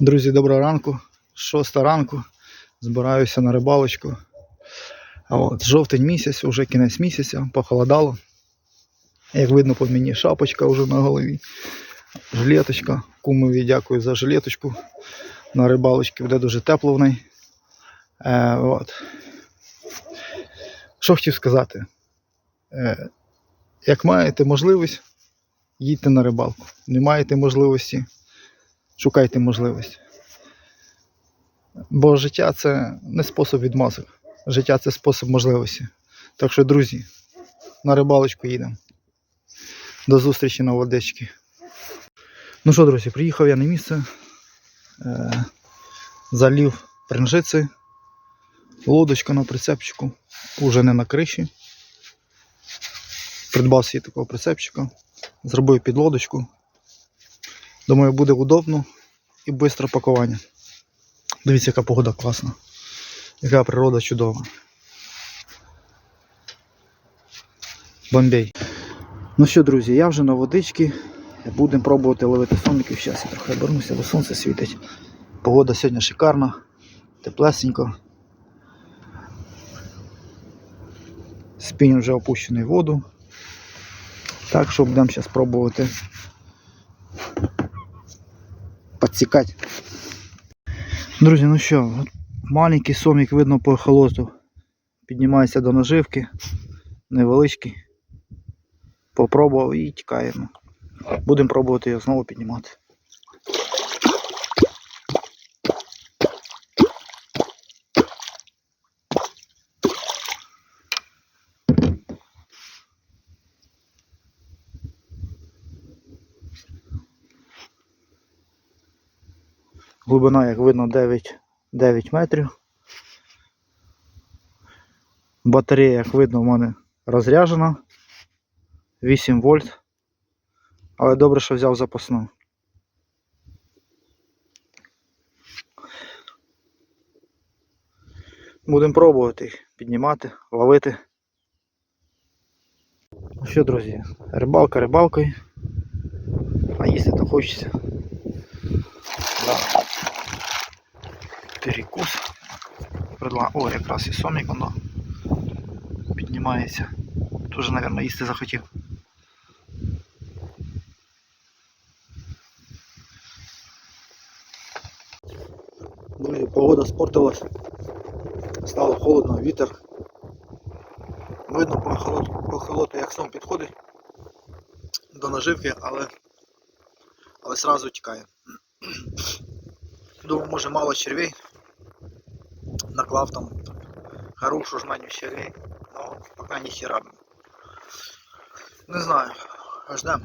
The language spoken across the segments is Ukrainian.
Друзі, доброго ранку. Шоста ранку. Збираюся на рибалочку. От жовтень місяць, уже кінець місяця, похолодало. Як видно по мені шапочка вже на голові. Жилеточка. Кумові дякую за жилеточку. На рибалочці буде дуже тепло в неї. Е, от. Що хотів сказати? Е, як маєте можливість, їдьте на рибалку. Не маєте можливості, шукайте можливість. Бо життя це не спосіб відмазок. Життя це спосіб можливості. Так що, друзі, на рибалочку їдемо. До зустрічі на водичці. Ну що, друзі, приїхав я на місце. Е, залів принжиці. Лодочка на прицепчику. Уже не на криші. Придбав свій такого прицепчика. Зробив під лодочку. Думаю, буде удобно і швидке пакування. Дивіться, яка погода класна. Яка природа чудова. Бомбей. Ну що, друзі, я вже на водичці. Будемо пробувати ловити соміків. Зараз я трохи обернуся, бо сонце світить. Погода сьогодні шикарна, теплесенько. Спінь вже опущений в воду. Так що будемо зараз пробувати підсікати. Друзі, ну що, маленький сомік видно по холоту. Піднімається до наживки. Невеличкий. Попробував і тікаємо. Будемо пробувати його знову піднімати. Глибина, як видно, 9, 9 метрів. Батарея, як видно, в мене розряджена. 8 вольт. Але добре, що взяв запасну. Будемо пробувати їх піднімати, ловити. Ну що, друзі, рибалка рибалкою. А їсти то хочеться. Да. Перекус. Предла... О, якраз і сомік воно піднімається. Тоже, мабуть, їсти захотів. Друзі, погода спортилась. Стало холодно, вітер. Видно по холод, по холоду, як сон підходить до наживки, але але сразу тікає. Думаю, може мало червей. Наклав там хорошу жменю червей, але поки ні хера. Не знаю, ждем.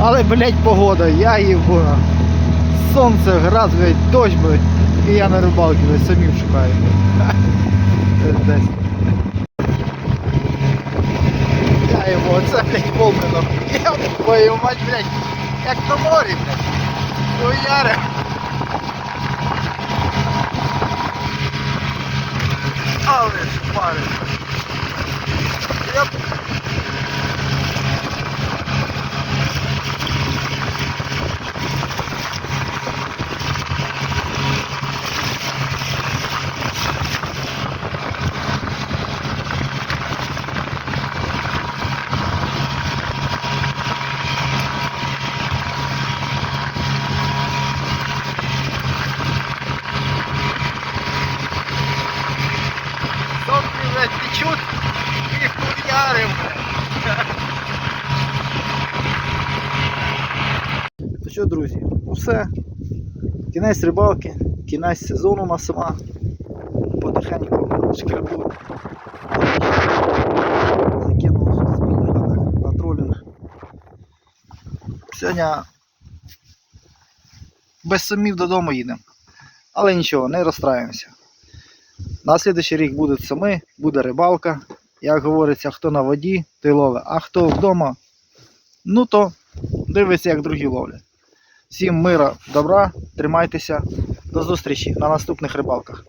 Але, блять, погода, я їбу. Сонце, град, блядь, дощ, блядь, і я на рибалці, блядь, самим шукаю. Я його, оце, блядь, повнено. Я твою мать, блядь, як на морі, блядь. Хуяре. Але ж пари. Я блядь, течуть і хуяри, блядь. То що, друзі, ну все. Кінець рибалки, кінець сезону на сама. Потихеньку шкребу. Закинув спіннера на тролінг. Сьогодні без сумів додому їдемо. Але нічого, не розстраюємося. На слідуючий рік будуть сами, буде рибалка. Як говориться, хто на воді, той ловить, а хто вдома, ну то дивиться, як другі ловлять. Всім мира, добра, тримайтеся, до зустрічі на наступних рибалках.